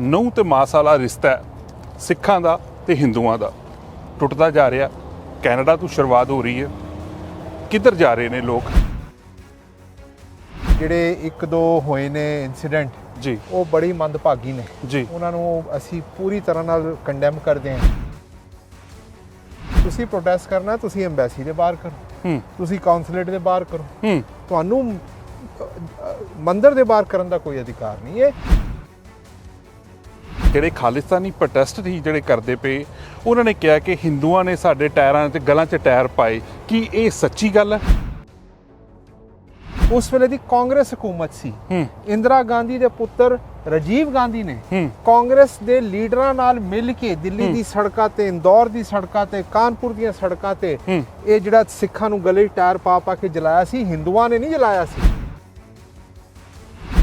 ਨਹੁੰ ਤੇ ਮਾਸ ਵਾਲਾ ਰਿਸ਼ਤਾ ਹੈ ਸਿੱਖਾਂ ਦਾ ਤੇ ਹਿੰਦੂਆਂ ਦਾ। ਟੁੱਟਦਾ ਜਾ ਰਿਹਾ ਕੈਨੇਡਾ ਤੋਂ ਸ਼ੁਰੂਆਤ ਹੋ ਰਹੀ ਹੈ। ਕਿੱਧਰ ਜਾ ਰਹੇ ਨੇ ਲੋਕ? ਜਿਹੜੇ ਇੱਕ ਦੋ ਹੋਏ ਨੇ ਇਨਸੀਡੈਂਟ ਜੀ। ਉਹ ਬੜੀ ਮੰਦਭਾਗੀ ਨੇ। ਜੀ। ਉਹਨਾਂ ਨੂੰ ਅਸੀਂ ਪੂਰੀ ਤਰ੍ਹਾਂ ਨਾਲ ਕੰਡੈਮ ਕਰਦੇ ਹਾਂ। ਤੁਸੀਂ ਪ੍ਰੋਟੈਸਟ ਕਰਨਾ ਤੁਸੀਂ ਐਮਬੈਸੀ ਦੇ ਬਾਹਰ ਕਰੋ। ਹੂੰ। ਤੁਸੀਂ ਕਾਉਂਸਲੇਟ ਦੇ ਬਾਹਰ ਕਰੋ। ਹੂੰ। ਤੁਹਾਨੂੰ ਮੰਦਿਰ ਦੇ ਬਾਹਰ ਕਰਨ ਦਾ ਕੋਈ ਅਧਿਕਾਰ ਨਹੀਂ ਹੈ। ਜਿਹੜੇ ਖਾਲਿਸਤਾਨੀ ਪ੍ਰੋਟੈਸਟ ਸੀ ਜਿਹੜੇ ਕਰਦੇ ਪਏ ਉਹਨਾਂ ਨੇ ਕਿਹਾ ਕਿ ਹਿੰਦੂਆਂ ਨੇ ਸਾਡੇ ਟਾਇਰਾਂ ਤੇ ਗਲਾਂ 'ਚ ਟਾਇਰ ਪਾਏ। ਕੀ ਇਹ ਸੱਚੀ ਗੱਲ ਹੈ? ਉਸ ਵੇਲੇ ਦੀ ਕਾਂਗਰਸ ਹਕੂਮਤ ਸੀ। ਇੰਦਰਾ ਗਾਂਧੀ ਦੇ ਪੁੱਤਰ ਰਾਜੀਵ ਗਾਂਧੀ ਨੇ ਕਾਂਗਰਸ ਦੇ ਲੀਡਰਾਂ ਨਾਲ ਮਿਲ ਕੇ ਦਿੱਲੀ ਦੀ ਸੜਕਾਂ ਤੇ ਇੰਦੌਰ ਦੀ ਸੜਕਾਂ ਤੇ ਕਾਨਪੁਰ ਦੀਆਂ ਸੜਕਾਂ ਤੇ ਇਹ ਜਿਹੜਾ ਸਿੱਖਾਂ ਨੂੰ ਗਲੇ ਟਾਇਰ ਪਾ ਪਾ ਕੇ ਜਲਾਇਆ ਸੀ ਹਿੰਦੂਆਂ ਨੇ ਨਹੀਂ ਜਲਾਇਆ ਸੀ।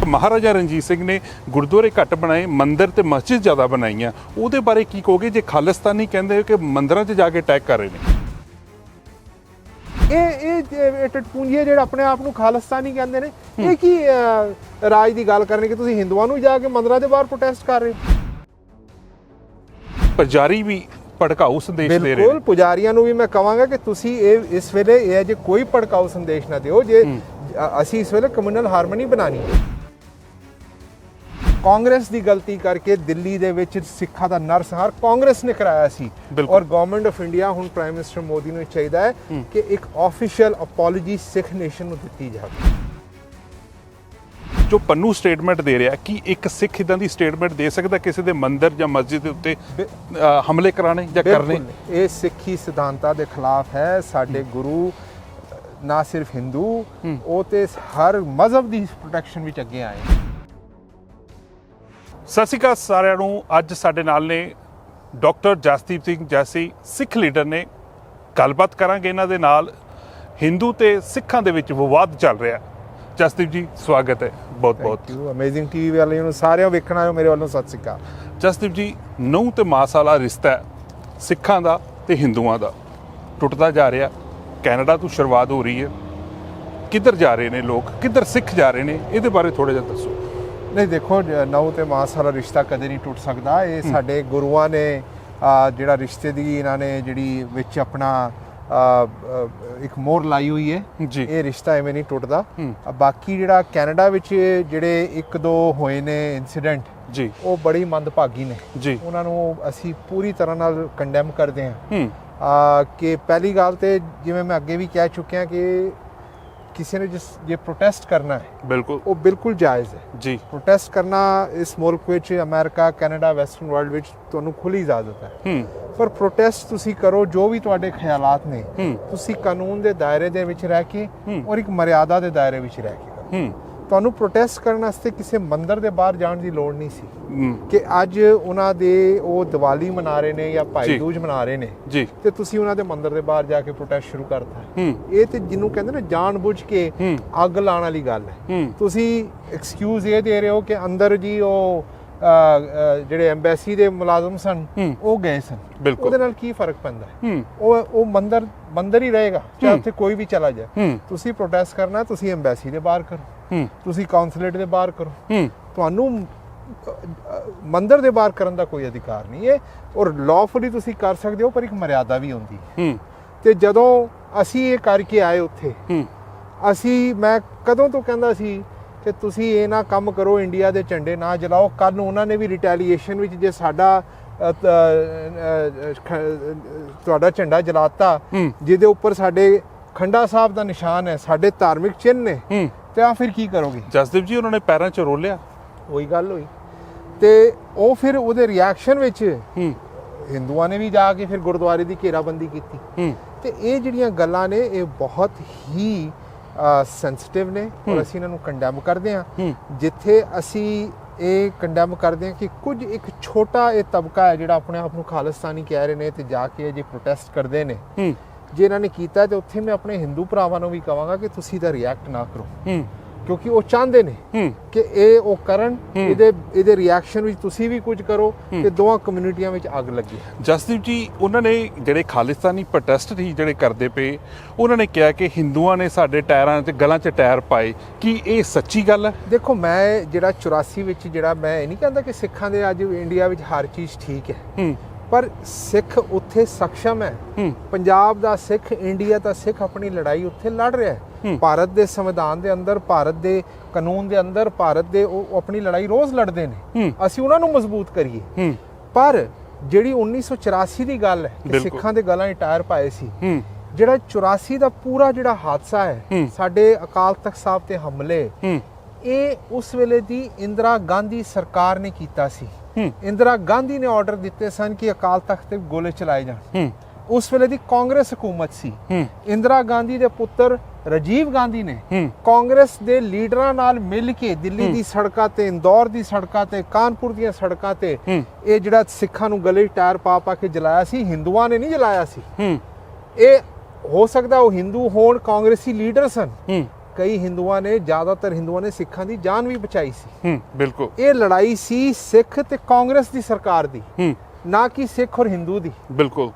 ਮਹਾਰਾਜਾ ਰਣਜੀਤ ਸਿੰਘ ਨੇ ਗੁਰਦੁਆਰੇ ਘੱਟ ਬਣਾਏ ਮੰਦਿਰ ਤੇ ਮਸਜਿਦ ਜ਼ਿਆਦਾ ਬਣਾਈਆਂ। ਉਹਦੇ ਬਾਰੇ ਕੀ ਕਹੋਗੇ ਜੇ ਖਾਲਿਸਤਾਨੀ ਕਹਿੰਦੇ ਕਿ ਮੰਦਿਰਾਂ 'ਚ ਜਾ ਕੇ ਅਟੈਕ ਕਰ ਰਹੇ ਨੇ? ਇਹ ਇਹ ਟਟਪੂੰਜੀਏ ਜਿਹੜੇ ਆਪਣੇ ਆਪ ਨੂੰ ਖਾਲਿਸਤਾਨੀ ਕਹਿੰਦੇ ਨੇ ਇਹ ਕੀ ਰਾਜ ਦੀ ਗੱਲ ਕਰਨੀ ਕਿ ਤੁਸੀਂ ਹਿੰਦੂਆਂ ਨੂੰ ਜਾ ਕੇ ਮੰਦਰਾਂ ਦੇ ਬਾਹਰ ਪ੍ਰੋਟੈਸਟ ਕਰ ਰਹੇ ਹੋ। ਪੁਜਾਰੀ ਵੀ ਭੜਕਾਊ ਸੰਦੇਸ਼ ਦੇ ਰਹੇ ਬਿਲਕੁਲ ਪੁਜਾਰੀਆਂ ਨੂੰ ਵੀ ਮੈਂ ਕਹਾਂਗਾ ਕਿ ਤੁਸੀਂ ਇਹ ਇਸ ਵੇਲੇ ਇਹ ਜੇ ਕੋਈ ਭੜਕਾਊ ਸੰਦੇਸ਼ ਨਾ ਦਿਓ ਜੇ ਅਸੀਂ ਇਸ ਵੇਲੇ ਕਮਿਊਨਲ ਹਾਰਮਨੀ ਬਣਾਣੀ ਹੈ। ਕਾਂਗਰਸ ਦੀ ਗਲਤੀ ਕਰਕੇ ਦਿੱਲੀ ਦੇ ਵਿੱਚ ਸਿੱਖਾਂ ਦਾ ਨਰਸੰਹਾਰ ਕਾਂਗਰਸ ਨੇ ਕਰਾਇਆ ਸੀ। ਔਰ ਗਵਰਨਮੈਂਟ ਆਫ ਇੰਡੀਆ ਹੁਣ ਪ੍ਰਾਈਮ ਮਿਨਿਸਟਰ ਮੋਦੀ ਨੂੰ ਚਾਹੀਦਾ ਹੈ ਕਿ ਇੱਕ ਆਫੀਸ਼ੀਅਲ ਅਪੋਲੋਜੀ ਸਿੱਖ ਨੇਸ਼ਨ ਨੂੰ ਦਿੱਤੀ ਜਾਵੇ। ਜੋ ਪੰਨੂ ਸਟੇਟਮੈਂਟ ਦੇ ਰਿਹਾ ਕਿ ਇੱਕ ਸਿੱਖ ਇਦਾਂ ਦੀ ਸਟੇਟਮੈਂਟ ਦੇ ਸਕਦਾ ਕਿਸੇ ਦੇ ਮੰਦਿਰ ਜਾਂ ਮਸਜਿਦ ਦੇ ਉੱਤੇ ਹਮਲੇ ਕਰਾਣੇ ਜਾਂ ਕਰਨੇ? ਇਹ ਸਿੱਖੀ ਸਿਧਾਂਤਾਂ ਦੇ ਖਿਲਾਫ ਹੈ। ਸਾਡੇ ਗੁਰੂ ਨਾ ਸਿਰਫ ਹਿੰਦੂ ਉਹ ਤੇ ਹਰ ਮਜ਼ਹਬ ਦੀ ਪ੍ਰੋਟੈਕਸ਼ਨ ਵਿੱਚ ਅੱਗੇ ਆਏ। ਸਤਿ ਸ਼੍ਰੀ ਅਕਾਲ ਸਾਰਿਆਂ ਨੂੰ। ਅੱਜ ਸਾਡੇ ਨਾਲ ਨੇ ਡਾਕਟਰ ਜਸਦੀਪ ਸਿੰਘ ਜੈਸੀ ਸਿੱਖ ਲੀਡਰ ਨੇ। ਗੱਲਬਾਤ ਕਰਾਂਗੇ ਇਹਨਾਂ ਦੇ ਨਾਲ। ਹਿੰਦੂ ਤੇ ਸਿੱਖਾਂ ਦੇ ਵਿੱਚ ਵਿਵਾਦ ਚੱਲ ਰਿਹਾ। ਜਸਦੀਪ ਜੀ ਸਵਾਗਤ ਹੈ। ਬਹੁਤ ਬਹੁਤ। ਥੈਂਕ ਯੂ ਅਮੇਜ਼ਿੰਗ ਟੀਵੀ ਵਾਲਿਆਂ ਨੂੰ ਸਾਰਿਆਂ ਵੇਖਣ ਆਇਓ ਮੇਰੇ ਵੱਲੋਂ ਸਤਿ ਸ਼੍ਰੀ ਅਕਾਲ। ਜਸਦੀਪ ਜੀ ਨਹੁੰ ਤੇ ਮਾਸ ਵਾਲਾ ਰਿਸ਼ਤਾ ਹੈ। ਸਿੱਖਾਂ ਦਾ ਤੇ ਹਿੰਦੂਆਂ ਦਾ। ਟੁੱਟਦਾ ਜਾ ਰਿਹਾ। ਕੈਨੇਡਾ ਤੋਂ ਸ਼ੁਰੂਆਤ ਹੋ ਰਹੀ ਹੈ। ਕਿੱਧਰ ਜਾ ਰਹੇ ਨੇ ਲੋਕ? ਕਿੱਧਰ ਸਿੱਖ ਜਾ ਰਹੇ ਨੇ? ਇਹਦੇ ਬਾਰੇ ਥੋੜਾ ਜਿਹਾ ਦੱਸੋ। ਨਹੀਂ ਦੇਖੋ ਨਹੁੰ ਤੇ ਮਾਸ ਵਾਲਾ ਰਿਸ਼ਤਾ ਕਦੇ ਨਹੀਂ ਟੁੱਟ ਸਕਦਾ। ਇਹ ਸਾਡੇ ਗੁਰੂਆਂ ਨੇ ਜਿਹੜਾ ਰਿਸ਼ਤੇ ਦੀ ਇਹਨਾਂ ਨੇ ਜਿਹੜੀ ਵਿੱਚ ਆਪਣਾ ਇੱਕ ਮੋਹਰ ਲਾਈ ਹੋਈ ਹੈ ਜੀ। ਇਹ ਰਿਸ਼ਤਾ ਐਵੇਂ ਨਹੀਂ ਟੁੱਟਦਾ। ਬਾਕੀ ਜਿਹੜਾ ਕੈਨੇਡਾ ਵਿੱਚ ਜਿਹੜੇ ਇੱਕ ਦੋ ਹੋਏ ਨੇ ਇਨਸੀਡੈਂਟ ਜੀ। ਉਹ ਬੜੀ ਮੰਦਭਾਗੀ ਨੇ। ਜੀ। ਉਹਨਾਂ ਨੂੰ ਅਸੀਂ ਪੂਰੀ ਤਰ੍ਹਾਂ ਨਾਲ ਕੰਡੈਮ ਕਰਦੇ ਹਾਂ। ਕਿ ਪਹਿਲੀ ਗੱਲ ਤੇ ਜਿਵੇਂ ਮੈਂ ਅੱਗੇ ਵੀ ਕਹਿ ਚੁੱਕਿਆ ਕਿ ਕਿਸੇ ਨੇ ਜਿਸ ਜੇ ਪ੍ਰੋਟੈਸਟ ਕਰਨਾ ਹੈ ਬਿਲਕੁਲ। ਉਹ ਬਿਲਕੁਲ ਜਾਇਜ਼ ਹੈ। ਜੀ। ਪ੍ਰੋਟੈਸਟ ਕਰਨਾ ਇਸ ਮੁਲਕ ਵਿੱਚ ਅਮਰੀਕਾ ਕੈਨੇਡਾ ਵੈਸਟਰਨ ਵਰਲਡ ਵਿੱਚ ਤੁਹਾਨੂੰ ਖੁੱਲੀ ਇਜਾਜ਼ਤ ਹੈ। ਹੂੰ। ਪਰ ਪ੍ਰੋਟੈਸਟ ਤੁਸੀਂ ਕਰੋ ਜੋ ਵੀ ਤੁਹਾਡੇ ਖਿਆਲਾਤ ਨੇ ਹੂੰ। ਤੁਸੀਂ ਕਾਨੂੰਨ ਦੇ ਦਾਇਰੇ ਦੇ ਵਿੱਚ ਰਹਿ ਕੇ ਹੂੰ। ਔਰ ਇੱਕ ਮਰਿਆਦਾ ਦੇ ਦਾਇਰੇ ਵਿੱਚ ਰਹਿ ਕੇ ਕਰੋ। ਹੂੰ। ਤੁਹਾਨੂੰ ਪ੍ਰੋਟੈਸਟ ਕਰਨ ਵਾਸਤੇ ਕਿਸੇ ਮੰਦਿਰ ਦੇ ਬਾਹਰ ਜਾਣ ਦੀ ਲੋੜ ਨਹੀਂ ਸੀ। ਕਿ ਅੱਜ ਉਹਨਾਂ ਦੇ ਉਹ ਦੀਵਾਲੀ ਮਨਾ ਰਹੇ ਨੇ ਜਾਂ। ਭਾਈ ਦੂਜ ਮਨਾ ਰਹੇ ਨੇ ਜੀ। ਤੇ ਤੁਸੀਂ ਉਹਨਾਂ ਦੇ ਮੰਦਿਰ ਦੇ ਬਾਹਰ ਜਾ ਕੇ ਪ੍ਰੋਟੈਸਟ ਸ਼ੁਰੂ ਕਰਤਾ। ਇਹ ਤੇ ਜਿਹਨੂੰ ਕਹਿੰਦੇ ਨੇ ਜਾਣਬੁੱਝ ਕੇ ਹੂੰ। ਅੱਗ ਲਾਉਣ ਵਾਲੀ ਗੱਲ ਹੈ। ਤੁਸੀਂ ਐਕਸਕਿਊਜ਼ ਇਹ ਦੇ ਰਹੇ ਹੋ ਕਿ ਅੰਦਰ ਜੀ ਉਹ ਜਿਹੜੇ ਐਮਬੈਸੀ ਦੇ ਮੁਲਾਜ਼ਮ ਸਨ। ਉਹ ਗਏ ਸਨ। ਉਹਦੇ ਨਾਲ ਕੀ ਫ਼ਰਕ ਪੈਂਦਾ? ਉਹ ਉਹ ਮੰਦਰ ਮੰਦਰ ਹੀ ਰਹੇਗਾ ਚਾਹੇ ਉੱਥੇ ਕੋਈ ਵੀ ਚਲਾ ਜਾਏ। ਤੁਸੀਂ ਪ੍ਰੋਟੈਸਟ ਕਰਨਾ ਤੁਸੀਂ ਐਮਬੈਸੀ ਦੇ ਬਾਹਰ ਕਰੋ। ਤੁਸੀਂ ਕਾਉਂਸਲੇਟ ਦੇ ਬਾਹਰ ਕਰੋ। ਤੁਹਾਨੂੰ ਮੰਦਰ ਦੇ ਬਾਹਰ ਕਰਨ ਦਾ ਕੋਈ ਅਧਿਕਾਰ ਨਹੀਂ ਹੈ। ਔਰ ਲਾਫੁਲੀ ਤੁਸੀਂ ਕਰ ਸਕਦੇ ਹੋ ਪਰ ਇੱਕ ਮਰਿਆਦਾ ਵੀ ਹੁੰਦੀ ਹੈ। ਤੇ ਜਦੋਂ ਅਸੀਂ ਇਹ ਕਰਕੇ ਆਏ ਉੱਥੇ ਅਸੀਂ ਮੈਂ ਕਦੋਂ ਤੋਂ ਕਹਿੰਦਾ ਸੀ ਕਿ ਤੁਸੀਂ ਇਹ ਨਾ ਕੰਮ ਕਰੋ ਇੰਡੀਆ ਦੇ ਝੰਡੇ ਨਾ ਜਲਾਓ। ਕੱਲ ਨੂੰ ਉਹਨਾਂ ਨੇ ਵੀ ਰਿਟੈਲੀਏਸ਼ਨ ਵਿੱਚ ਜੇ ਸਾਡਾ ਤੁਹਾਡਾ ਝੰਡਾ ਜਲਾਤਾ ਜਿਹਦੇ ਉੱਪਰ ਸਾਡੇ ਖੰਡਾ ਸਾਹਿਬ ਦਾ ਨਿਸ਼ਾਨ ਹੈ ਸਾਡੇ ਧਾਰਮਿਕ ਚਿੰਨ੍ਹ ਨੇ। ਤੇ ਆ ਫਿਰ ਕੀ ਕਰੋਗੇ? ਜਸਦੀਪ ਜੀ ਉਹਨਾਂ ਨੇ ਪੈਰਾਂ 'ਚ ਰੋਲਿਆ। ਉਹੀ ਗੱਲ ਹੋਈ। ਤੇ ਉਹ ਫਿਰ ਉਹਦੇ ਰਿਐਕਸ਼ਨ ਵਿੱਚ ਹਿੰਦੂਆਂ ਨੇ ਵੀ ਜਾ ਕੇ ਫਿਰ ਗੁਰਦੁਆਰੇ ਦੀ ਘੇਰਾਬੰਦੀ ਕੀਤੀ। ਤੇ ਇਹ ਜਿਹੜੀਆਂ ਗੱਲਾਂ ਨੇ ਇਹ ਬਹੁਤ ਹੀ ਸੈਂਸਿਟਿਵ ਨੇ ਔਰ ਅਸੀਂ ਇਹਨਾਂ ਨੂੰ ਕੰਡੈਮ ਕਰਦੇ ਹਾਂ। ਜਿੱਥੇ ਅਸੀਂ ਇਹ ਕੰਡੈਮ ਕਰਦੇ ਹਾਂ ਕਿ ਕੁਝ ਇੱਕ ਛੋਟਾ ਇਹ ਤਬਕਾ ਹੈ ਜਿਹੜਾ ਆਪਣੇ ਆਪ ਨੂੰ ਖਾਲਿਸਤਾਨੀ ਕਹਿ ਰਹੇ ਨੇ ਤੇ ਜਾ ਕੇ ਜੇ ਪ੍ਰੋਟੈਸਟ ਕਰਦੇ ਨੇ। ਜੇ ਇਹਨਾਂ ਨੇ ਕੀਤਾ ਤੇ ਉੱਥੇ ਮੈਂ ਆਪਣੇ ਹਿੰਦੂ ਭਰਾਵਾਂ ਨੂੰ ਵੀ ਕਹਾਂਗਾ ਕਿ ਤੁਸੀਂ ਦਾ ਰਿਐਕਟ ਨਾ ਕਰੋ। ਕਿਉਂਕਿ ਉਹ ਚਾਹੁੰਦੇ ਨੇ ਕਿ ਇਹ ਉਹ ਕਰਨ ਇਹਦੇ ਇਹਦੇ ਰਿਐਕਸ਼ਨ ਵਿੱਚ ਤੁਸੀਂ ਵੀ ਕੁਝ ਕਰੋ ਤੇ ਦੋਵਾਂ ਕਮਿਊਨਿਟੀਆਂ ਵਿੱਚ ਅੱਗ ਲੱਗੇ ਜਸਦੀਪ ਜੀ ਉਹਨਾਂ ਨੇ ਜਿਹੜੇ ਖਾਲਿਸਤਾਨੀ ਪ੍ਰੋਟੈਸਟ ਸੀ ਜਿਹੜੇ ਕਰਦੇ ਪਏ ਉਹਨਾਂ ਨੇ ਕਿਹਾ ਕਿ ਹਿੰਦੂਆਂ ਨੇ ਸਾਡੇ ਟਾਇਰਾਂ ਤੇ ਗਲਾਂ 'ਚ ਟਾਇਰ ਪਾਏ। ਕੀ ਇਹ ਸੱਚੀ ਗੱਲ ਹੈ? ਦੇਖੋ ਮੈਂ ਜਿਹੜਾ 84 ਵਿੱਚ ਜਿਹੜਾ ਮੈਂ ਇਹ ਨਹੀਂ ਕਹਿੰਦਾ ਕਿ ਸਿੱਖਾਂ ਦੇ ਅੱਜ ਇੰਡੀਆ ਵਿੱਚ ਹਰ ਚੀਜ਼ ਠੀਕ ਹੂੰ। ਪਰ ਸਿੱਖ ਉੱਥੇ ਸક્ષਮ ਹੈ। ਪੰਜਾਬ ਦਾ ਸਿੱਖ ਇੰਡੀਆ ਦਾ ਸਿੱਖ ਆਪਣੀ ਲੜਾਈ ਉੱਥੇ ਲੜ ਰਿਹਾ ਹੈ। ਭਾਰਤ ਦੇ ਸੰਵਿਧਾਨ ਦੇ ਅੰਦਰ ਭਾਰਤ ਦੇ ਕਾਨੂੰਨ ਦੇ ਅੰਦਰ ਭਾਰਤ ਦੇ ਉਹ ਆਪਣੀ ਲੜਾਈ ਰੋਜ਼ ਲੜਦੇ ਨੇ। ਅਸੀਂ ਉਹਨਾਂ ਨੂੰ ਮਜ਼ਬੂਤ ਕਰੀਏ। ਪਰ ਜਿਹੜੀ 1984 ਦੀ ਗੱਲ ਹੈ ਕਿ। ਸਿੱਖਾਂ ਦੇ ਗਲਾਂ 'ਚ ਟਾਇਰ ਪਾਏ ਸੀ ਜਿਹੜਾ 84 ਦਾ ਪੂਰਾ ਜਿਹੜਾ ਹਾਦਸਾ ਹੈ। ਸਾਡੇ ਅਕਾਲ ਤਖਤ ਸਾਹਿਬ ਤੇ ਹਮਲੇ ਇਹ ਉਸ ਵੇਲੇ ਦੀ ਇੰਦਰਾ ਗਾਂਧੀ ਸਰਕਾਰ ਨੇ ਕੀਤਾ ਸੀ। ਇੰਦਰਾ ਗਾਂਧੀ ਨੇ ਆਰਡਰ ਦਿੱਤੇ ਸਨ ਕਿ ਅਕਾਲ ਤਖਤ ਤੇ ਗੋਲੇ ਚਲਾਏ ਜਾਣ। ਉਸ ਵੇਲੇ ਦੀ ਕਾਂਗਰਸ ਹਕੂਮਤ ਸੀ। ਇੰਦਰਾ ਗਾਂਧੀ ਦੇ ਪੁੱਤਰ ਰਾਜੀਵ ਗਾਂਧੀ ਨੇ ਕਾਂਗਰਸ ਦੇ ਲੀਡਰਾਂ ਨਾਲ ਮਿਲ ਕੇ ਦਿੱਲੀ ਦੀ ਸੜਕਾਂ ਤੇ ਇੰਦੌਰ ਦੀ ਸੜਕਾਂ ਤੇ ਕਾਨਪੁਰ ਦੀਆਂ ਸੜਕਾਂ ਤੇ। ਇਹ ਜਿਹੜਾ ਸਿੱਖਾਂ ਨੂੰ ਗਲੇ ਟਾਇਰ ਪਾ ਪਾ ਕੇ ਜਲਾਇਆ ਸੀ ਹਿੰਦੂਆਂ ਨੇ ਨਹੀਂ ਜਲਾਇਆ ਸੀ। ਇਹ ਹੋ ਸਕਦਾ ਉਹ ਹਿੰਦੂ ਹੋਣ ਕਾਂਗਰਸੀ ਲੀਡਰ ਸਨ। ਕਈ ਹਿੰਦੂਆਂ ਨੇ ਜ਼ਿਆਦਾਤਰ ਹਿੰਦੂਆਂ ਨੇ ਸਿੱਖਾਂ ਦੀ ਜਾਨ ਵੀ ਬਚਾਈ ਸੀ। ਹੂੰ ਬਿਲਕੁਲ। ਇਹ ਲੜਾਈ ਸੀ ਸਿੱਖ ਤੇ ਕਾਂਗਰਸ ਦੀ ਸਰਕਾਰ ਦੀ ਹੂੰ। ਨਾ ਕਿ ਸਿੱਖ ਔਰ ਹਿੰਦੂ ਦੀ। ਬਿਲਕੁਲ।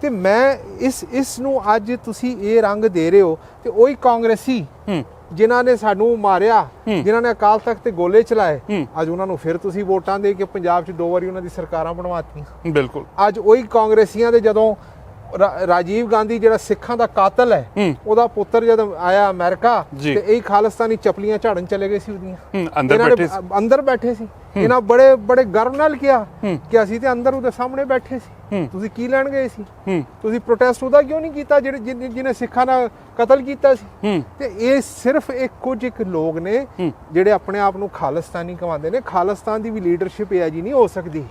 ਤੇ ਮੈਂ ਇਸ ਇਸ ਨੂੰ ਅੱਜ ਤੁਸੀਂ ਇਹ ਰੰਗ ਦੇ ਰਹੇ ਹੋ ਤੇ ਉਹੀ ਕਾਂਗਰਸੀ ਹੂੰ। ਜਿਨ੍ਹਾਂ ਨੇ ਸਾਨੂੰ ਮਾਰਿਆ। ਜਿਨ੍ਹਾਂ ਨੇ ਅਕਾਲ ਤਖਤ ਤੇ ਗੋਲੇ ਚਲਾਏ। ਅੱਜ ਉਹਨਾਂ ਨੂੰ ਫਿਰ ਤੁਸੀਂ ਵੋਟਾਂ ਦੇ ਕੇ ਪੰਜਾਬ 'ਚ ਦੋ ਵਾਰੀ ਉਹਨਾਂ ਦੀ ਸਰਕਾਰਾਂ ਬਣਵਾਤੀਆਂ। ਬਿਲਕੁਲ। ਅੱਜ ਉਹੀ ਕਾਂਗਰਸੀਆਂ ਦੇ ਜਦੋਂ ਰਾਜੀਵ ਗਾਂਧੀ ਜਿਹੜਾ ਸਿੱਖਾਂ ਦਾ ਕਾਤਲ ਹੈ। ਉਹਦਾ ਪੁੱਤਰ ਜਦੋਂ ਆਇਆ ਅਮਰੀਕਾ। ਤੇ ਇਹ ਖਾਲਿਸਤਾਨੀ ਚਪਲੀਆਂ ਝਾੜਨ ਚਲੇ ਗਏ ਸੀ ਉਹਦੀਆਂ। ਅੰਦਰ ਬੈਠੇ ਸੀ। ਅੰਦਰ ਬੈਠੇ ਸੀ। ਇਹਨਾਂ ਬੜੇ ਬੜੇ ਗਰਵ ਨਾਲ ਕਿਹਾ। ਕਿ ਅਸੀਂ ਤੇ ਅੰਦਰ ਉਹਦੇ ਸਾਹਮਣੇ ਬੈਠੇ ਸੀ। ਤੁਸੀਂ ਕੀ ਲੈਣ ਗਏ ਸੀ? ਤੁਸੀਂ ਪ੍ਰੋਟੈਸਟ ਉਹਦਾ ਕਿਉਂ ਨਹੀਂ ਕੀਤਾ ਜਿਹੜੇ ਜਿਹਨੇ ਸਿੱਖਾਂ ਦਾ ਕਤਲ ਕੀਤਾ ਸੀ? ਤੇ ਇਹ ਸਿਰਫ ਇੱਕ ਕੁਝ ਇੱਕ ਲੋਕ ਨੇ। ਜਿਹੜੇ ਆਪਣੇ ਆਪ ਨੂੰ ਖਾਲਿਸਤਾਨੀ ਕਹਾਉਂਦੇ ਨੇ। ਖਾਲਿਸਤਾਨ ਦੀ ਵੀ ਲੀਡਰਸ਼ਿਪ ਇਹ ਜੀ ਨਹੀਂ ਹੋ ਸਕਦੀ।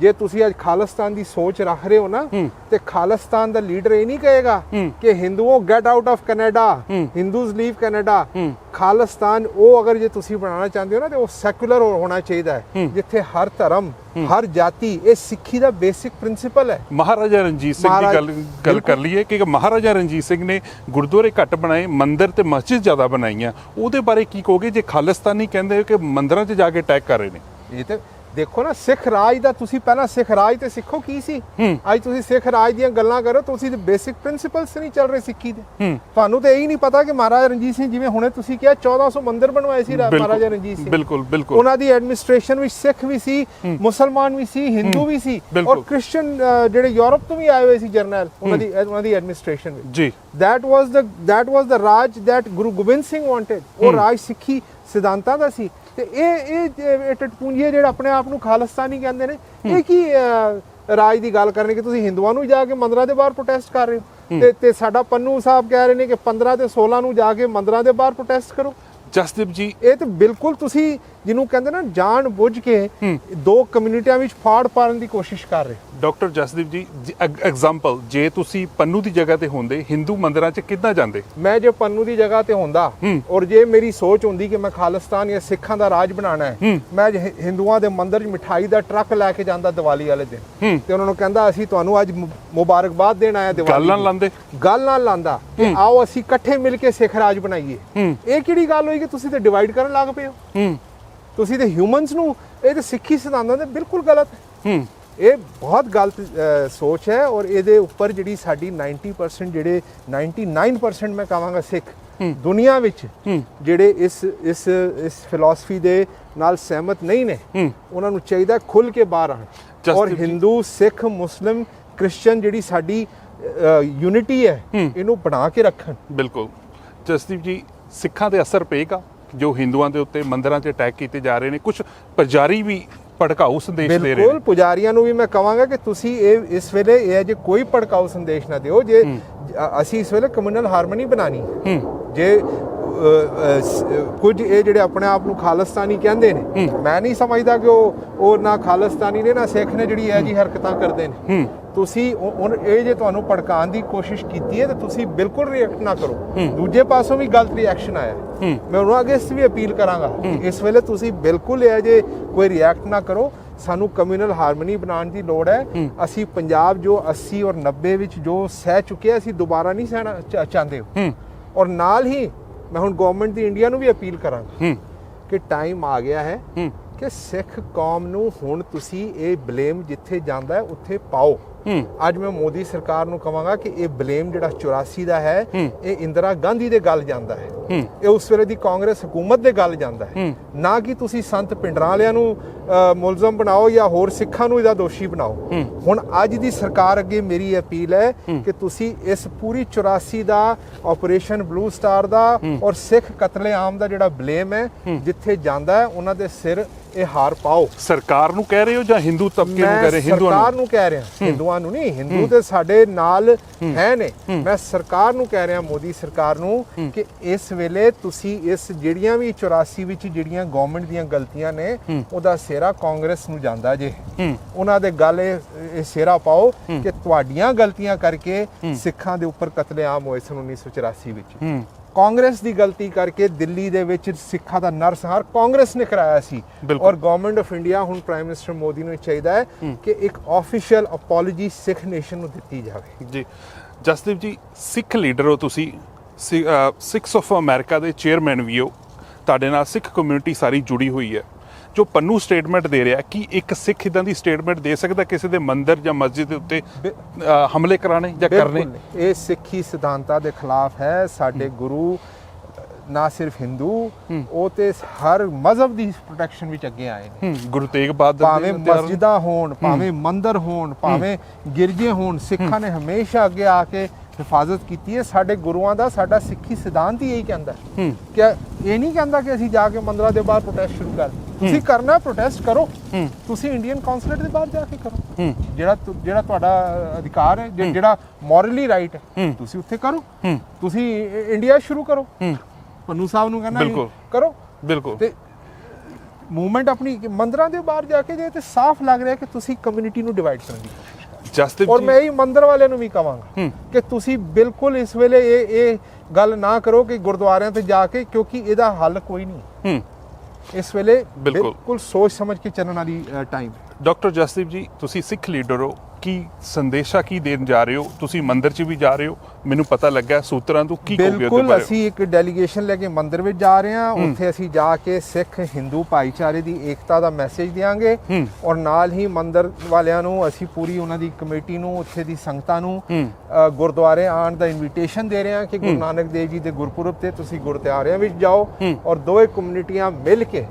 ਜੇ ਤੁਸੀਂ ਅੱਜ ਖਾਲਿਸਤਾਨ ਦੀ ਸੋਚ ਰੱਖ ਰਹੇ ਹੋ ਨਾ। ਤੇ ਖਾਲਿਸਤਾਨ ਦਾ ਲੀਡਰ ਇਹ ਨਹੀਂ ਕਹੇਗਾ। ਕਿ ਹਿੰਦੂਓ get out of Canada. Hindus leave Canada. Khalistan ਉਹ ਅਗਰ ਜੇ ਤੁਸੀਂ ਬਣਾਉਣਾ ਚਾਹੁੰਦੇ ਹੋ ਨਾ ਤੇ ਉਹ ਸੈਕੂਲਰ ਹੋਣਾ ਚਾਹੀਦਾ ਹੈ। ਜਿੱਥੇ ਹਰ ਧਰਮ ਹਰ ਜਾਤੀ ਇਹ ਸਿੱਖੀ ਦਾ ਬੇਸਿਕ ਪ੍ਰਿੰਸੀਪਲ ਹੈ ਮਹਾਰਾਜਾ ਰਣਜੀਤ ਸਿੰਘ ਦੀ ਗੱਲ ਗੱਲ ਕਰ ਲਈਏ ਕਿ ਮਹਾਰਾਜਾ ਰਣਜੀਤ ਸਿੰਘ ਨੇ ਗੁਰਦੁਆਰੇ ਘੱਟ ਬਣਾਏ ਮੰਦਿਰ ਤੇ ਮਸਜਿਦ ਜ਼ਿਆਦਾ ਬਣਾਈਆਂ ਉਹਦੇ ਬਾਰੇ ਕੀ ਕਹੋਗੇ ਜੇ ਖਾਲਿਸਤਾਨੀ ਕਹਿੰਦੇ ਹੋ ਕਿ ਮੰਦਿਰਾਂ 'ਚ ਜਾ ਕੇ ਅਟੈਕ ਕਰ ਰਹੇ ਨੇ ਇਹ ਤੇ ਦੇਖੋ ਨਾ ਸਿੱਖ ਰਾਜ ਦਾ ਤੁਸੀਂ ਪਹਿਲਾਂ ਸਿੱਖ ਰਾਜ ਤੇ ਸਿੱਖੋ ਕੀ ਸੀ। ਅੱਜ ਤੁਸੀਂ ਸਿੱਖ ਰਾਜ ਦੀਆਂ ਗੱਲਾਂ ਕਰੋ ਤੁਸੀਂ ਤੇ ਬੇਸਿਕ ਪ੍ਰਿੰਸੀਪਲਸ ਨਹੀਂ ਚੱਲ ਰਹੇ ਸਿੱਖੀ ਦੇ। ਤੁਹਾਨੂੰ ਤੇ ਇਹ ਹੀ ਨਹੀਂ ਪਤਾ ਕਿ ਮਹਾਰਾਜਾ ਰਣਜੀਤ ਸਿੰਘ ਜਿਵੇਂ ਹੁਣੇ ਤੁਸੀਂ ਕਿਹਾ 1400 ਮੰਦਿਰ ਬਣਵਾਏ ਸੀ ਮਹਾਰਾਜਾ ਰਣਜੀਤ ਸਿੰਘ। ਬਿਲਕੁਲ ਬਿਲਕੁਲ। ਉਹਨਾਂ ਦੀ ਐਡਮਿਨਿਸਟ੍ਰੇਸ਼ਨ ਵਿੱਚ ਸਿੱਖ ਵੀ ਸੀ ਮੁਸਲਮਾਨ ਵੀ ਸੀ ਹਿੰਦੂ ਵੀ ਸੀ। ਔਰ ਕ੍ਰਿਸਚੀਅਨ ਜਿਹੜੇ ਯੂਰਪ ਤੋਂ ਵੀ ਆਏ ਹੋਏ ਸੀ ਜਰਨਲ ਉਹਨਾਂ ਦੀ ਉਹਨਾਂ ਦੀ ਐਡਮਿਨਿਸਟ੍ਰੇਸ਼ਨ ਵਿੱਚ। ਜੀ। That was the that was the Raj that Guru Gobind Singh wanted ਉਹ ਰਾਜ ਸਿੱਖੀ ਸਿਧਾਂਤਾਂ ਦਾ ਸੀ। ਤੇ ਇਹ ਇਹ ਟਟਪੂੰਜੀਏ ਜਿਹੜੇ ਆਪਣੇ ਆਪ ਨੂੰ ਖਾਲਿਸਤਾਨੀ ਕਹਿੰਦੇ ਨੇ ਇਹ ਕੀ ਰਾਜ ਦੀ ਗੱਲ ਕਰਨੀ ਕਿ ਤੁਸੀਂ ਹਿੰਦੂਆਂ ਨੂੰ ਜਾ ਕੇ ਮੰਦਰਾਂ ਦੇ ਬਾਹਰ ਪ੍ਰੋਟੈਸਟ ਕਰ ਰਹੇ ਹੋ। ਤੇ ਤੇ ਸਾਡਾ ਪੰਨੂ ਸਾਹਿਬ ਕਹਿ ਰਹੇ ਨੇ ਕਿ 15 ਤੇ 16 ਨੂੰ ਜਾ ਕੇ ਮੰਦਰਾਂ ਦੇ ਬਾਹਰ ਪ੍ਰੋਟੈਸਟ ਕਰੋ। ਜਸਦੀਪ ਜੀ ਇਹ ਤੇ ਬਿਲਕੁਲ ਤੁਸੀਂ ਜਿਹਨੂੰ ਕਹਿੰਦੇ ਨਾ ਜਾਣ ਬੁੱਝ ਕੇ ਦੋ ਕਮਿਊਨਿਟੀਆਂ ਵਿੱਚ ਫਾੜ ਪਾਉਣ ਦੀ ਕੋਸ਼ਿਸ਼ ਕਰ ਰਹੇ। ਡਾਕਟਰ ਜਸਦੀਪ ਜੀ ਐਗਜ਼ਾਮਪਲ ਜੇ ਤੁਸੀਂ ਪੰਨੂ ਦੀ ਜਗ੍ਹਾ ਤੇ ਹੁੰਦੇ ਹਿੰਦੂ ਮੰਦਿਰਾਂ 'ਚ ਕਿੱਦਾਂ ਜਾਂਦੇ? ਮੈਂ ਜੇ ਪੰਨੂ ਦੀ ਜਗ੍ਹਾ ਤੇ ਹੁੰਦਾ। ਔਰ ਜੇ ਮੇਰੀ ਸੋਚ ਹੁੰਦੀ ਕਿ ਮੈਂ ਖਾਲਿਸਤਾਨ ਜਾਂ ਸਿੱਖਾਂ ਦਾ ਰਾਜ ਬਣਾਉਣਾ ਹੈ। ਮੈਂ ਹਿੰਦੂਆਂ ਦੇ ਮੰਦਿਰ 'ਚ ਮਿਠਾਈ ਦਾ ਟਰੱਕ ਲੈ ਕੇ ਜਾਂਦਾ ਦੀਵਾਲੀ ਵਾਲੇ ਦਿਨ। ਤੇ ਉਹਨਾਂ ਨੂੰ ਕਹਿੰਦਾ ਅਸੀਂ ਤੁਹਾਨੂੰ ਅੱਜ ਮੁਬਾਰਕਬਾਦ ਦੇਣ ਆਇਆ ਦੀਵਾਲੀ ਗੱਲ ਨਾਲ। ਲਾਂਦੇ? ਗੱਲ ਨਾਲ ਲਾਂਦਾ ਕਿ ਆਓ ਅਸੀਂ ਇਕੱਠੇ ਮਿਲ ਕੇ ਸਿੱਖ ਰਾਜ ਬਣਾਈਏ। ਇਹ ਕਿਹੜੀ ਗੱਲ ਹੋਈ ਕਿ ਤੁਸੀਂ ਤੇ ਡਿਵਾਈਡ ਕਰਨ ਲੱਗ ਪਏ ਹੂੰ। ਤੁਸੀਂ ਤੇ ਹਿਊਮਨਸ ਨੂੰ ਇਹ ਤੇ ਸਿੱਖੀ ਸਿਧਾਂਤਾਂ ਦੇ ਬਿਲਕੁਲ ਗਲਤ। ਹੈ। ਇਹ ਬਹੁਤ ਗਲਤ ਸੋਚ ਹੈ ਔਰ ਇਹਦੇ ਉੱਪਰ ਜਿਹੜੀ ਸਾਡੀ 90% ਜਿਹੜੇ 99% ਮੈਂ ਕਹਾਂਗਾ ਸਿੱਖ ਦੁਨੀਆ ਵਿੱਚ ਜਿਹੜੇ ਇਸ ਇਸ ਇਸ ਫਿਲਾਸਫੀ ਦੇ ਨਾਲ ਸਹਿਮਤ ਨਹੀਂ ਨੇ ਉਹਨਾਂ ਨੂੰ ਚਾਹੀਦਾ ਖੁੱਲ ਕੇ ਬਾਹਰ ਆਣ ਔਰ ਹਿੰਦੂ ਸਿੱਖ ਮੁਸਲਿਮ ਕ੍ਰਿਸਚੀਅਨ ਜਿਹੜੀ ਸਾਡੀ ਯੂਨਿਟੀ ਹੂੰ। ਇਹਨੂੰ ਬਣਾ ਕੇ ਰੱਖਣ। ਬਿਲਕੁਲ। ਜਸਦੀਪ ਜੀ ਸਿੱਖਾਂ ਤੇ ਅਸਰ ਪਏਗਾ? ਜੋ ਹਿੰਦੂਆਂ ਦੇ ਉੱਤੇ ਮੰਦਿਰਾਂ 'ਚ ਅਟੈਕ ਕੀਤੇ ਜਾ ਰਹੇ ਨੇ ਕੁਝ ਪੁਜਾਰੀ ਵੀ ਭੜਕਾਊ ਸੰਦੇਸ਼ ਦੇ ਰਹੇ ਬਿਲਕੁਲ ਨੇ ਪੁਜਾਰੀਆਂ ਨੂੰ ਵੀ ਮੈਂ ਕਹਾਂਗਾ ਕਿ ਤੁਸੀਂ ਇਹ ਇਸ ਵੇਲੇ ਇਹ ਜੇ ਕੋਈ ਭੜਕਾਊ ਸੰਦੇਸ਼ ਨਾ ਦਿਓ ਜੇ ਅਸੀਂ ਇਸ ਵੇਲੇ ਕਮਿਊਨਲ ਹਾਰਮਨੀ ਬਣਾਣੀ ਹੂੰ। ਜੇ ਕੁਝ ਇਹ ਜਿਹੜੇ ਆਪਣੇ ਆਪ ਨੂੰ ਖਾਲਿਸਤਾਨੀ ਕਹਿੰਦੇ ਨੇ ਮੈਂ ਨਹੀਂ ਸਮਝਦਾ ਕਿ ਉਹ ਉਹ ਨਾ ਖਾਲਿਸਤਾਨੀ ਨੇ ਨਾ ਸਿੱਖ ਨੇ ਜਿਹੜੀ ਇਹ ਜੀ ਹਰਕਤਾਂ ਕਰਦੇ ਨੇ। ਤੁਸੀਂ ਉਹ- ਇਹ ਜੇ ਤੁਹਾਨੂੰ ਭੜਕਾਉਣ ਦੀ ਕੋਸ਼ਿਸ਼ ਕੀਤੀ ਹੈ ਤਾਂ ਤੁਸੀਂ ਬਿਲਕੁਲ ਰਿਐਕਟ ਨਾ ਕਰੋ। ਦੂਜੇ ਪਾਸੋਂ ਵੀ ਗਲਤ ਰਿਐਕਸ਼ਨ ਆਇਆ। ਮੈਂ ਉਹਨਾਂ ਅੱਗੇ ਇਸ ਵੀ ਅਪੀਲ ਕਰਾਂਗਾ ਇਸ ਵੇਲੇ ਤੁਸੀਂ ਬਿਲਕੁਲ ਇਹ ਜੇ ਕੋਈ ਰਿਐਕਟ ਨਾ ਕਰੋ ਸਾਨੂੰ ਕਮਿਊਨਲ ਹਾਰਮਨੀ ਬਣਾਉਣ ਦੀ ਲੋੜ ਹੈ। ਅਸੀਂ ਪੰਜਾਬ ਜੋ 80 ਔਰ 90 ਵਿੱਚ ਜੋ ਸਹਿ ਚੁੱਕੇ ਅਸੀਂ ਦੁਬਾਰਾ ਨਹੀਂ ਸਹਿਣਾ ਚਾਹੁੰਦੇ। ਹੂੰ। ਔਰ ਨਾਲ ਹੀ ਮੈਂ ਹੁਣ ਗਵਰਨਮੈਂਟ ਦੀ ਇੰਡੀਆ ਨੂੰ ਵੀ ਅਪੀਲ ਕਰਾਂਗਾ ਹੂੰ। ਕਿ ਟਾਈਮ ਆ ਗਿਆ ਹੈ ਹੂੰ। ਕਿ ਸਿੱਖ ਕੌਮ ਨੂੰ ਹੁਣ ਤੁਸੀਂ ਇਹ ਬਲੇਮ ਜਿੱਥੇ ਜਾਂਦਾ ਹੈ ਉੱਥੇ ਪਾਓ। ਅੱਜ ਮੈਂ ਮੋਦੀ ਸਰਕਾਰ ਨੂੰ ਕਹਾਂਗਾ ਕਿ ਇਹ ਬਲੇਮ ਜਿਹੜਾ 84 ਦਾ ਹੈ। ਇਹ ਇੰਦਰਾ ਗਾਂਧੀ ਦੇ ਗੱਲ ਜਾਂਦਾ ਹੈ। ਇਹ ਉਸ ਵੇਲੇ ਦੀ ਕਾਂਗਰਸ ਹਕੂਮਤ ਦੇ ਗੱਲ ਜਾਂਦਾ ਹੈ। ਨਾ ਕਿ ਤੁਸੀਂ ਸੰਤ ਪਿੰਡਰਾਂ ਵਾਲਿਆਂ ਨੂੰ ਮੁਲਜ਼ਮ ਬਣਾਓ ਜਾਂ ਹੋਰ ਸਿੱਖਾਂ ਨੂੰ ਇਹਦਾ ਦੋਸ਼ੀ ਬਣਾਓ। ਹੁਣ ਅੱਜ ਦੀ ਸਰਕਾਰ ਅੱਗੇ ਮੇਰੀ ਅਪੀਲ ਹੈ ਕਿ ਤੁਸੀਂ ਇਸ ਪੂਰੀ 84 ਦਾ ਆਪਰੇਸ਼ਨ ਬਲੂ ਸਟਾਰ ਦਾ ਔਰ ਸਿੱਖ ਕਤਲੇਆਮ ਦਾ ਜਿਹੜਾ ਬਲੇਮ ਹੈ ਜਿੱਥੇ ਜਾਂਦਾ ਹੈ ਉਹਨਾਂ ਦੇ ਸਿਰ ਇਹ ਹਾਰ ਪਾਓ। ਸਰਕਾਰ ਨੂੰ ਕਹਿ ਰਹੇ ਹੋ ਜਾਂ ਹਿੰਦੂ ਤਬਕੇ ਨੂੰ ਕਹਿ ਰਹੇ ਹਿੰਦੂਆਂ ਸਰਕਾਰ ਨੂੰ ਨੂੰ ਕਹਿ ਰਿਹਾ ਹਿੰਦੂਆਂ ਨੂੰ ਨਹੀਂ ਹਿੰਦੂ ਤੇ ਸਾਡੇ ਨਾਲ ਹੈ। ਨੇ। ਮੈਂ ਸਰਕਾਰ ਨੂੰ ਕਹਿ ਰਿਹਾ ਮੋਦੀ ਸਰਕਾਰ ਨੂੰ ਕਿ ਇਸ ਵੇਲੇ ਤੁਸੀਂ ਇਸ ਜਿਹੜੀਆਂ ਵੀ 84 ਵਿੱਚ ਜਿਹੜੀਆਂ ਗਵਰਨਮੈਂਟ ਦੀਆਂ ਗਲਤੀਆਂ ਨੇ ਉਹਦਾ ਸਿਹਰਾ ਕਾਂਗਰਸ ਨੂੰ ਜਾਂਦਾ ਜੇ। ਉਹਨਾਂ ਦੇ ਗੱਲ ਇਹ ਸਿਹਰਾ ਪਾਓ ਕਿ ਤੁਹਾਡੀਆਂ ਗਲਤੀਆਂ ਕਰਕੇ ਸਿੱਖਾਂ ਦੇ ਉੱਪਰ ਕਤਲੇਆਮ ਹੋਏ ਸਨ 1984 ਵਿੱਚ। ਕਾਂਗਰਸ ਦੀ ਗਲਤੀ ਕਰਕੇ ਦਿੱਲੀ ਦੇ ਵਿੱਚ ਸਿੱਖਾਂ ਦਾ ਨਰਸੰਹਾਰ ਕਾਂਗਰਸ ਨੇ ਕਰਾਇਆ ਸੀ। ਔਰ ਗਵਰਨਮੈਂਟ ਆਫ ਇੰਡੀਆ ਹੁਣ ਪ੍ਰਾਈਮ ਮਿਨਿਸਟਰ ਮੋਦੀ ਨੂੰ ਚਾਹੀਦਾ ਹੈ ਕਿ ਇੱਕ ਆਫੀਸ਼ੀਅਲ ਅਪੋਲੋਜੀ ਸਿੱਖ ਨੇਸ਼ਨ ਨੂੰ ਦਿੱਤੀ ਜਾਵੇ। ਜੀ। ਜਸਦੀਪ ਜੀ ਸਿੱਖ ਲੀਡਰ ਹੋ ਤੁਸੀਂ। ਸਿਕਸ ਆਫ ਅਮਰੀਕਾ ਦੇ ਚੇਅਰਮੈਨ ਵੀ ਹੋ। ਤੁਹਾਡੇ ਨਾਲ ਸਿੱਖ ਕਮਿਊਨਿਟੀ ਸਾਰੀ ਜੁੜੀ ਹੋਈ ਹੈ। ਜੋ ਪੰਨੂ ਸਟੇਟਮੈਂਟ ਦੇ ਰਿਹਾ ਕਿ ਇੱਕ ਸਿੱਖ ਇਦਾਂ ਦੀ ਸਟੇਟਮੈਂਟ ਦੇ ਸਕਦਾ ਕਿਸੇ ਦੇ ਮੰਦਿਰ ਜਾਂ ਮਸਜਿਦ ਦੇ ਉੱਤੇ ਹਮਲੇ ਕਰਾਣੇ ਜਾਂ ਕਰਨੇ? ਇਹ ਸਿੱਖੀ ਸਿਧਾਂਤਾਂ ਦੇ ਖਿਲਾਫ ਹੈ। ਸਾਡੇ ਗੁਰੂ ਨਾ ਸਿਰਫ ਹਿੰਦੂ ਉਹ ਤੇ ਹਰ ਮਜ਼ਹਬ ਦੀ ਪ੍ਰੋਟੈਕਸ਼ਨ ਵਿੱਚ ਅੱਗੇ ਆਏ ਨੇ। ਗੁਰੂ ਤੇਗ ਬਹਾਦਰ ਭਾਵੇਂ ਮਸਜਿਦਾਂ ਹੋਣ ਭਾਵੇਂ ਮੰਦਰ ਹੋਣ ਭਾਵੇਂ ਗਿਰਜੇ ਹੋਣ ਸਿੱਖਾਂ ਨੇ ਹਮੇਸ਼ਾ ਅੱਗੇ ਆ ਕੇ ਹਿਫਾਜ਼ਤ ਕੀਤੀ ਹੈ। ਸਾਡੇ ਗੁਰੂਆਂ ਦਾ ਸਾਡਾ ਸਿੱਖੀ ਸਿਧਾਂਤ ਹੀ ਇਹੀ ਕਹਿੰਦਾ ਕਿ ਇਹ ਨਹੀਂ ਕਹਿੰਦਾ ਕਿ ਅਸੀਂ ਜਾ ਕੇ ਮੰਦਰਾਂ ਦੇ ਬਾਹਰ ਪ੍ਰੋਟੈਸਟ ਸ਼ੁਰੂ ਕਰ। ਤੁਸੀਂ ਕਰਨਾ ਪ੍ਰੋਟੈਸਟ ਕਰੋ। ਤੁਸੀਂ ਇੰਡੀਅਨ ਕੌਂਸੂਲੇਟ ਦੇ ਬਾਹਰ ਜਾ ਕੇ ਕਰੋ। ਜਿਹੜਾ ਜਿਹੜਾ ਤੁਹਾਡਾ ਅਧਿਕਾਰ ਹੈ ਜਿਹੜਾ ਮੋਰਲੀ ਰਾਈਟ ਹੈ। ਤੁਸੀਂ ਉੱਥੇ ਕਰੋ। ਤੁਸੀਂ ਇੰਡੀਆ ਸ਼ੁਰੂ ਕਰੋ। ਪੰਨੂ ਸਾਹਿਬ ਨੂੰ ਕਹਿੰਦਾ। ਕਰੋ। ਬਿਲਕੁਲ। ਤੇ ਮੂਵਮੈਂਟ ਆਪਣੀ ਮੰਦਰਾਂ ਦੇ ਬਾਹਰ ਜਾ ਕੇ ਜੇ ਤੇ ਸਾਫ਼ ਲੱਗ ਰਿਹਾ ਕਿ ਤੁਸੀਂ ਕਮਿਊਨਿਟੀ ਨੂੰ ਡਿਵਾਈਡ ਕਰਨ ਦੀ ਕੋਸ਼ਿਸ਼। ਔਰ ਮੈਂ ਇਹ ਮੰਦਰ ਵਾਲਿਆਂ ਨੂੰ ਵੀ ਕਹਾਂਗਾ ਕਿ ਤੁਸੀਂ ਬਿਲਕੁਲ ਇਸ ਵੇਲੇ ਇਹ ਇਹ ਗੱਲ ਨਾ ਕਰੋ ਕਿ ਗੁਰਦੁਆਰਿਆਂ ਤੇ ਜਾ ਕੇ ਕਿਉਂਕਿ ਇਹਦਾ ਹੱਲ ਕੋਈ ਨਹੀਂ। ਇਸ ਵੇਲੇ ਬਿਲਕੁਲ। ਸੋਚ ਸਮਝ ਕੇ ਚੱਲਣ ਵਾਲੀ ਟਾਈਮ ਡਾਕਟਰ ਜਸਦੀਪ ਜੀ ਤੁਸੀਂ ਸਿੱਖ ਲੀਡਰ ਹੋ। ਕੀ ਸੰਦੇਸ਼ਾ ਕੀ ਦੇਣ ਜਾ ਰਹੇ ਹੋ? ਤੁਸੀਂ ਮੰਦਿਰ 'ਚ ਵੀ ਜਾ ਰਹੇ ਹੋ? ਮੈਨੂੰ ਪਤਾ ਲੱਗਾ ਸੂਤਰਾਂ ਤੋਂ ਕੀ ਕਹੋਗੇ ਬਿਲਕੁਲ ਅਸੀਂ ਇੱਕ ਡੈਲੀਗੇਸ਼ਨ ਲੈ ਕੇ ਮੰਦਿਰ ਵਿੱਚ ਜਾ ਰਹੇ ਹਾਂ ਉੱਥੇ ਅਸੀਂ ਜਾ ਕੇ ਸਿੱਖ ਹਿੰਦੂ ਭਾਈਚਾਰੇ ਦੀ ਏਕਤਾ ਦਾ ਮੈਸੇਜ ਦਿਆਂਗੇ। ਔਰ ਨਾਲ ਹੀ ਮੰਦਿਰ ਵਾਲਿਆਂ ਨੂੰ ਅਸੀਂ ਪੂਰੀ ਉਹਨਾਂ ਦੀ ਕਮੇਟੀ ਨੂੰ ਉੱਥੇ ਦੀ ਸੰਗਤਾਂ ਨੂੰ ਗੁਰਦੁਆਰੇ ਆਉਣ ਦਾ ਇਨਵੀਟੇਸ਼ਨ ਦੇ ਰਹੇ ਹਾਂ ਕਿ ਗੁਰੂ ਨਾਨਕ ਦੇਵ ਜੀ ਦੇ ਗੁਰਪੁਰਬ ਤੇ ਤੁਸੀਂ ਗੁਰਦੁਆਰਿਆਂ ਵਿੱਚ ਜਾਓ। ਔਰ ਦੋਵੇਂ ਕਮਿਊਨਿਟੀਆਂ ਮਿਲ ਕੇ।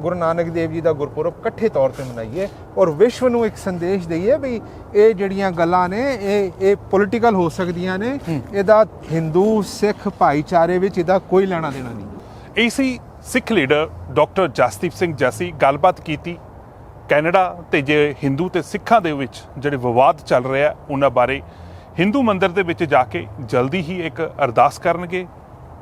ਗੁਰੂ ਨਾਨਕ ਦੇਵ ਜੀ ਦਾ ਗੁਰਪੁਰਬ ਇਕੱਠੇ ਤੌਰ ਤੇ ਮਨਾਈਏ ਔਰ ਵਿਸ਼ਵ ਨੂੰ ਇੱਕ ਸੰਦੇਸ਼ ਦਈਏ ਵੀ ਇਹ ਜਿਹੜੀਆਂ ਗੱਲਾਂ ਨੇ ਇਹ ਇਹ ਪੋਲੀਟੀਕਲ ਹੋ ਸਕਦੀਆਂ ਨੇ ਇਹਦਾ ਹਿੰਦੂ ਸਿੱਖ ਭਾਈਚਾਰੇ ਵਿੱਚ ਇਹਦਾ ਕੋਈ ਲੈਣਾ ਦੇਣਾ ਨਹੀਂ। ਏਸੀ ਸਿੱਖ ਲੀਡਰ ਡਾਕਟਰ ਜਸਦੀਪ ਸਿੰਘ ਜੈਸੀ ਗੱਲਬਾਤ ਕੀਤੀ। ਕੈਨੇਡਾ ਤੇ ਜੇ ਹਿੰਦੂ ਤੇ ਸਿੱਖਾਂ ਦੇ ਵਿੱਚ ਜਿਹੜੇ ਵਿਵਾਦ ਚੱਲ ਰਿਹਾ ਉਹਨਾਂ ਬਾਰੇ ਹਿੰਦੂ ਮੰਦਿਰ ਦੇ ਵਿੱਚ ਜਾ ਕੇ ਜਲਦੀ ਹੀ ਇੱਕ ਅਰਦਾਸ ਕਰਨਗੇ,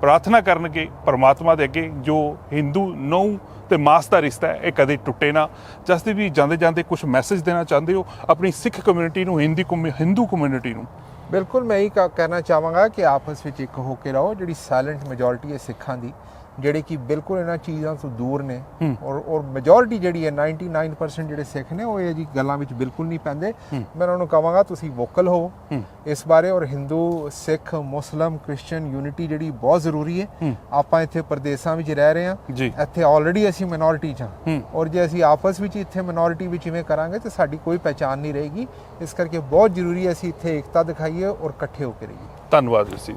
ਪ੍ਰਾਰਥਨਾ ਕਰਨਗੇ ਪਰਮਾਤਮਾ ਦੇ ਅੱਗੇ, ਜੋ ਹਿੰਦੂ ਨੌ ਤੇ ਮਾਸ ਦਾ ਰਿਸ਼ਤਾ ਹੈ, ਇਹ ਕਦੇ ਟੁੱਟੇ ਨਾ। ਜਸਦੀਪ ਵੀ ਜਾਂਦੇ ਜਾਂਦੇ ਕੁਝ ਮੈਸੇਜ ਦੇਣਾ ਚਾਹੁੰਦੇ ਹੋ? ਆਪਣੀ ਸਿੱਖ ਕਮਿਊਨਿਟੀ ਨੂੰ, ਹਿੰਦੀ ਕਮਿਊ- ਹਿੰਦੂ ਕਮਿਊਨਿਟੀ ਨੂੰ। ਬਿਲਕੁਲ, ਮੈਂ ਇਹ ਕ- ਕਹਿਣਾ ਚਾਹਾਂਗਾ ਕਿ ਆਪਸ ਵਿੱਚ ਇੱਕ ਹੋ ਕੇ ਰਹੋ, ਜਿਹੜੀ ਸਾਇਲੈਂਟ ਮੈਜੋਰਿਟੀ ਹੈ ਸਿੱਖਾਂ ਦੀ। ਜਿਹੜੇ ਕਿ ਬਿਲਕੁਲ ਇਹਨਾਂ ਚੀਜ਼ਾਂ ਤੋਂ ਦੂਰ ਨੇ। ਔਰ ਔਰ ਮੈਜੋਰਿਟੀ ਜਿਹੜੀ ਹੈ 99% ਜਿਹੜੇ ਸਿੱਖ ਨੇ ਉਹ ਇਹ ਜੀ ਗੱਲਾਂ ਵਿੱਚ ਬਿਲਕੁਲ ਨਹੀਂ ਪੈਂਦੇ। ਮੈਂ ਉਹਨਾਂ ਨੂੰ ਕਹਾਂਗਾ ਤੁਸੀਂ ਵੋਕਲ ਹੋ। ਇਸ ਬਾਰੇ ਔਰ Hindu Sikh Muslim Christian unity ਜਿਹੜੀ ਬਹੁਤ ਜ਼ਰੂਰੀ ਹੈ। ਆਪਾਂ ਇੱਥੇ ਪ੍ਰਦੇਸ਼ਾਂ ਵਿੱਚ ਰਹਿ ਰਹੇ ਹਾਂ। ਇੱਥੇ ਆਲਰੇਡੀ ਅਸੀਂ ਮਿਨੋਰਿਟੀ ਚ ਹਾਂ। ਔਰ ਜੇ ਅਸੀਂ ਆਪਸ ਵਿੱਚ ਇੱਥੇ ਮਿਨੋਰਿਟੀ ਵਿੱਚ ਇਵੇਂ ਕਰਾਂਗੇ ਤੇ ਸਾਡੀ ਕੋਈ ਪਹਿਚਾਨ ਨਹੀਂ ਰਹੇਗੀ। ਇਸ ਕਰਕੇ ਬਹੁਤ ਜ਼ਰੂਰੀ ਹੈ ਅਸੀਂ ਇੱਥੇ ਏਕਤਾ ਦਿਖਾਈਏ ਔਰ ਇਕੱਠੇ ਹੋ ਕੇ ਰਹੀਏ। ਧੰਨਵਾਦ ਜੀ।